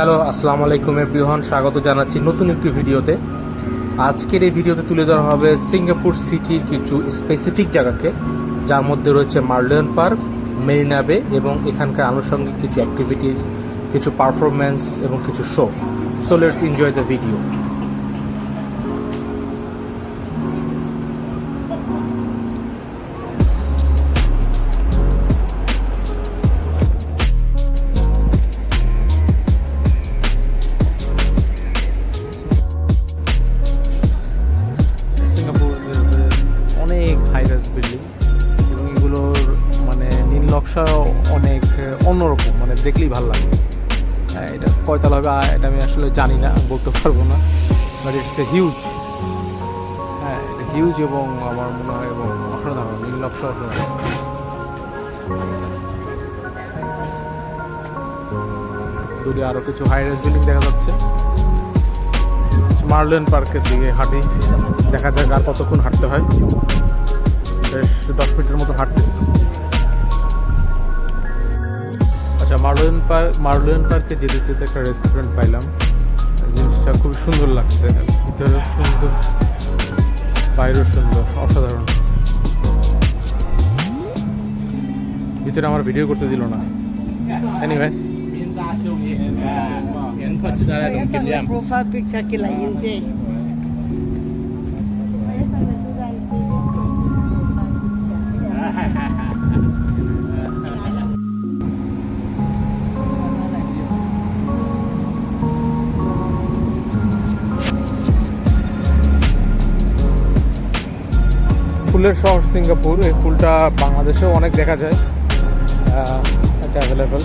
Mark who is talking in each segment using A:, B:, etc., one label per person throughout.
A: Hello, আসসালামু আলাইকুম everyone, স্বাগত জানাচ্ছি নতুন একটি ভিডিওতে। আজকের এই ভিডিওতে তুলে ধরা হবে সিঙ্গাপুর সিটির কিছু স্পেসিফিক জায়গাকে, যার মধ্যে রয়েছে মার্লিয়ন পার্ক মেরিনা বে এবং এখানকার আনুষঙ্গিক কিছু অ্যাক্টিভিটিস কিছু পারফরমেন্স এবং কিছু show so let's enjoy the video নকশা অনেক অন্যরকম মানে দেখলেই ভালো লাগে। হ্যাঁ, এটা কয়তলা হবে এটা আমি আসলে জানি না বলতে পারব না। বাট ইটস এ হিউজ হ্যাঁ এটা হিউজ এবং আমার মনে হয় এবং অসাধারণ নীল নকশা অসাধারণ দূরে আরও কিছু হাইরাইজ বিল্ডিং দেখা যাচ্ছে। মার্লেন পার্কের দিকে হাঁটি দেখা যাক আর কতক্ষণ হাঁটতে হয়। বেশ দশ মিনিটের মতো হাঁটতেছি। আচ্ছা মার্লোয়েন পার্ক মার্লোয়েন পার্কে যেতে যেতে একটা রেস্টুরেন্ট পাইলাম। জিনিসটা খুব সুন্দর লাগছে। ভিতরে সুন্দর, বাইরেও সুন্দর, অসাধারণ। ভিতরে আমার ভিডিও করতে দিল না। এনিওয়ে
B: profile
A: ফুলের শহর সিঙ্গাপুর, এই ফুলটা বাংলাদেশেও অনেক দেখা যায়। এটা অ্যাভেলেবেল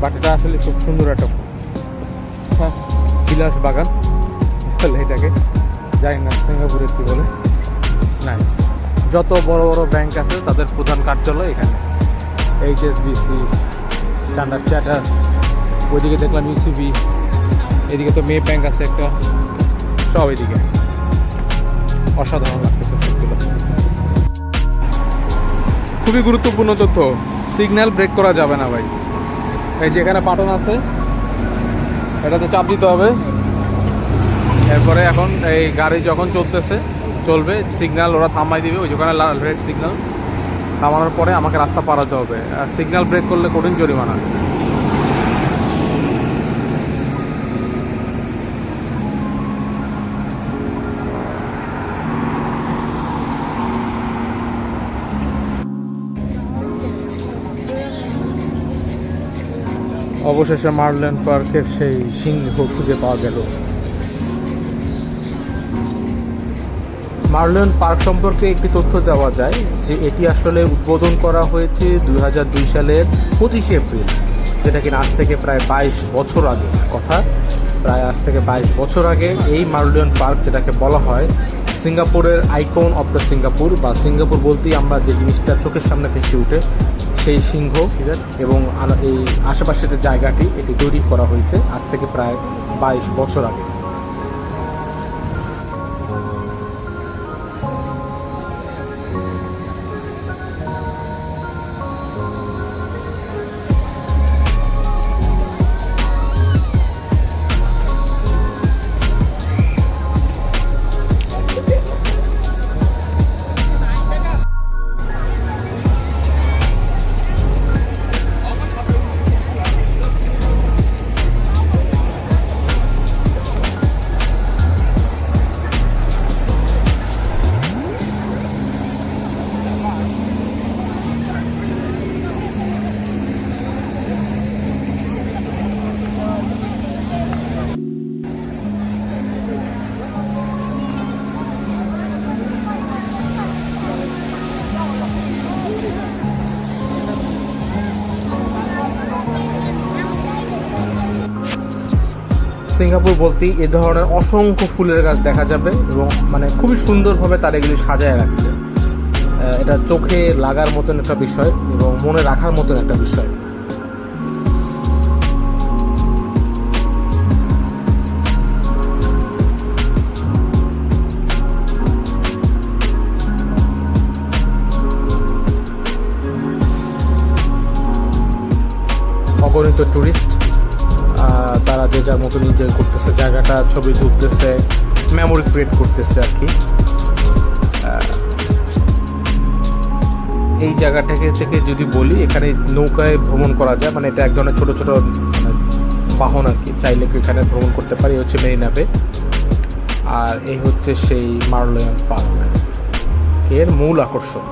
A: বাট এটা আসলে খুব সুন্দর একটা ফুল। হ্যাঁ বিলাস বাগান এটাকে। জানি না, সিঙ্গাপুরে কী বলে। নাইস যত বড় বড় ব্যাংক আছে, তাদের প্রধান কার্যালয় এখানে। এইচএসবিসি স্ট্যান্ডার্ড চার্টার ওইদিকে দেখলাম ইউসিবি এদিকে তো মে ব্যাংক আছে একটা। সব এদিকে। অসাধারণ লাগতেছে। খুবই গুরুত্বপূর্ণ তথ্য। সিগন্যাল ব্রেক করা যাবে না ভাই। এই যেখানে বাটন আছে। এটাতে চাপ দিতে হবে। এরপরে এখন এই গাড়ি যখন চলতেছে, চলবে সিগন্যাল ওরা থামাই দিবে। ওই যেখানে রেড সিগন্যাল থামানোর পরে আমাকে রাস্তা পারাতে হবে। আর সিগন্যাল ব্রেক করলে কঠিন জরিমানা। অবশেষে মার্লেন পার্কের সেই সিংহ খুঁজে পাওয়া গেল। মার্লেন পার্ক সম্পর্কে একটি তথ্য দেওয়া যায় যে এটি আসলে উদ্বোধন করা হয়েছে দুই হাজার দুই সালের পঁচিশে এপ্রিল, যেটা কিনা আজ থেকে প্রায় বাইশ বছর আগে। কথা, প্রায় আজ থেকে বাইশ বছর আগে এই মার্লিয়ন পার্ক, যেটাকে বলা হয় সিঙ্গাপুরের আইকন অফ দ্য সিঙ্গাপুর, বা সিঙ্গাপুর বলতেই আমরা যে জিনিসটা চোখের সামনে ভেসে উঠে সেই সিংহ এবং এই আশেপাশের জায়গাটি, এটি তৈরি করা হয়েছে আজ থেকে প্রায় বাইশ বছর আগে। সিঙ্গাপুর বলতেই এ ধরনের অসংখ্য ফুলের গাছ দেখা যাবে এবং মানে খুবই সুন্দরভাবে তারা এগুলি সাজায় রাখছে। এটা চোখে লাগার মতন একটা বিষয় এবং মনে রাখার মতন একটা বিষয়। অগণিত ট্যুরিস্ট তারা যে যার মতো এনজয় করতেছে, জায়গাটা, ছবি তুলতেছে মেমোরি ক্রিয়েট করতেছে আর কি। এই জায়গাটাকে থেকে যদি বলি, এখানে নৌকায় ভ্রমণ করা যায় মানে এটা এক ধরনের ছোটো ছোটো মানে বাহন আর কি। চাইলে এখানে ভ্রমণ করতে পারি হচ্ছে মেরিনাবে আর এই হচ্ছে সেই মার্লিয়ন পার্কের মূল আকর্ষণ।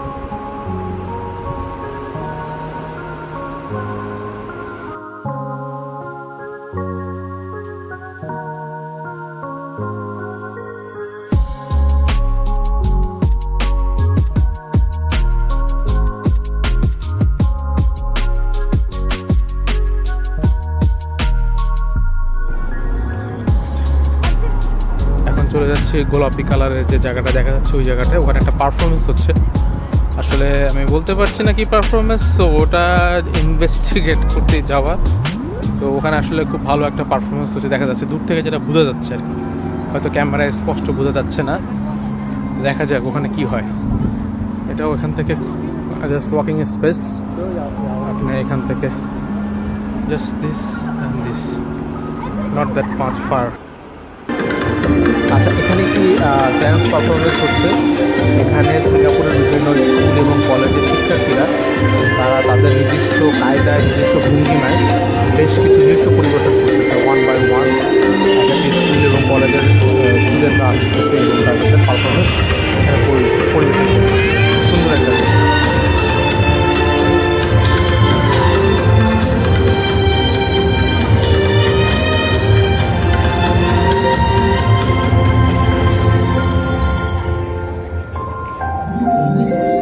A: যাচ্ছি গোলাপি কালারের যে জায়গাটা দেখা যাচ্ছে, ওই জায়গাটায় ওখানে একটা পারফরমেন্স হচ্ছে। আসলে আমি বলতে পারছি না কি পারফরমেন্স তো ওটা ইনভেস্টিগেট করতে যাওয়া। তো ওখানে আসলে খুব ভালো একটা পারফরমেন্স হচ্ছে, দেখা যাচ্ছে দূর থেকে যেটা বোঝা যাচ্ছে আর কি। হয়তো ক্যামেরায় স্পষ্ট বোঝা যাচ্ছে না। দেখা যাক ওখানে কি হয়। এটাও এখান থেকে জাস্ট ওয়াকিং স্পেস আপনি এখান থেকে just this and this not that much far আচ্ছা এখানে কি ড্যান্স পারফরমেন্স হচ্ছে? এখানে সিঙ্গাপুরের বিভিন্ন স্কুল এবং কলেজের শিক্ষার্থীরা, তারা তাদের নিজস্ব কায়দায়, নিজস্ব ভঙ্গিমায় বেশ কিছু নৃত্য পরিবেশন করতেছে ওয়ান বাই ওয়ান একটি স্কুল এবং কলেজের স্টুডেন্টরা আসতেছে এবং তাদের
C: Thank you.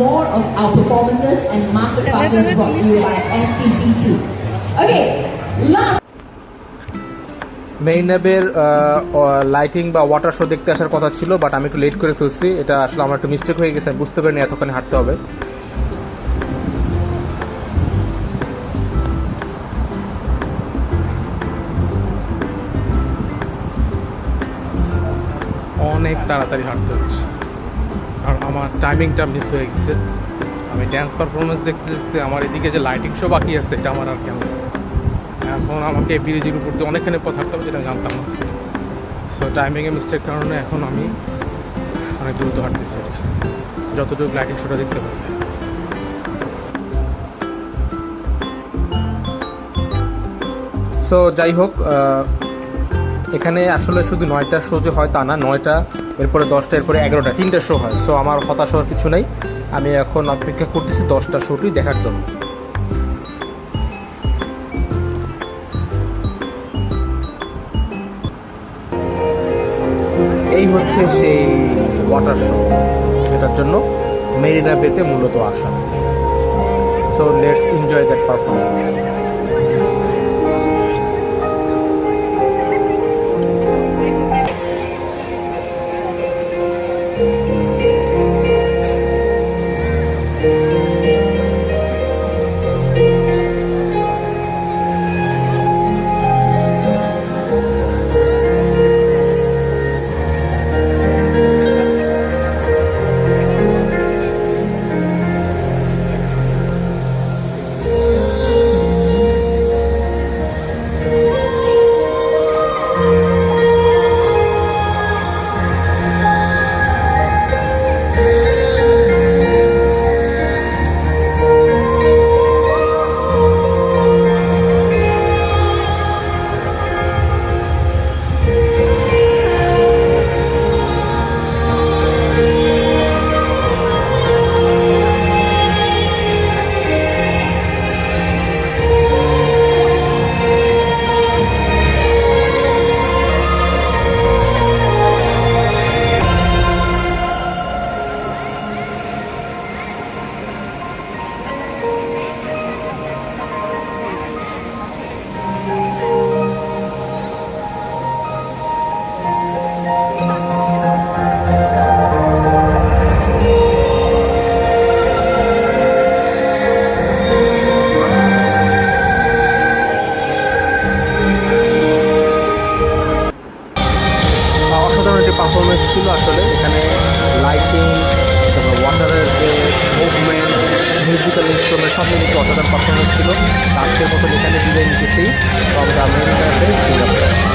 C: More of our performances and masterclasses brought to you by SCT2. Okay, last.
A: মেরিনাবের লাইটিং বা ওয়াটার শো দেখতে আসার কথা ছিল বাট আমি একটু লেট করে ফেলছি এটা আসলে আমার একটু মিস্টেক হয়ে গেছে আমি বুঝতে পারিনি এতক্ষণে হাঁটতে হবে অনেক তাড়াতাড়ি হাঁটতে হচ্ছে কারণ আমার টাইমিংটা মিস হয়ে গেছে। আমি ড্যান্স পারফরমেন্স দেখতে দেখতে আমার এদিকে যে লাইটিং শো বাকি আছে, এটা আমার আর কেমন এখন আমাকে ব্রিজের উপর দিয়ে অনেকখানি পথ হাঁটতে হবে যেটা জানতাম না। সো টাইমিংয়ে মিস্টেক কারণে এখন আমি অনেক দ্রুত হাঁটতেছি আর কি। যতটুকু লাইটিং শোটা দেখতে পাই সো যাই হোক এখানে আসলে শুধু নয়টা শো যে হয় তা না, নয়টা এরপরে দশটা, এরপরে এগারোটা, তিনটা শো হয়। সো আমার হতাশ হওয়ার কিছু নেই। আমি এখন অপেক্ষা করতেছি দশটা শোটি দেখার জন্য। এই হচ্ছে সেই ওয়াটার শো এটার জন্য মেরিনা বেতে মূলত আসা। So let's enjoy that performance এখানে বিদায় নিতেছি। The main Singapore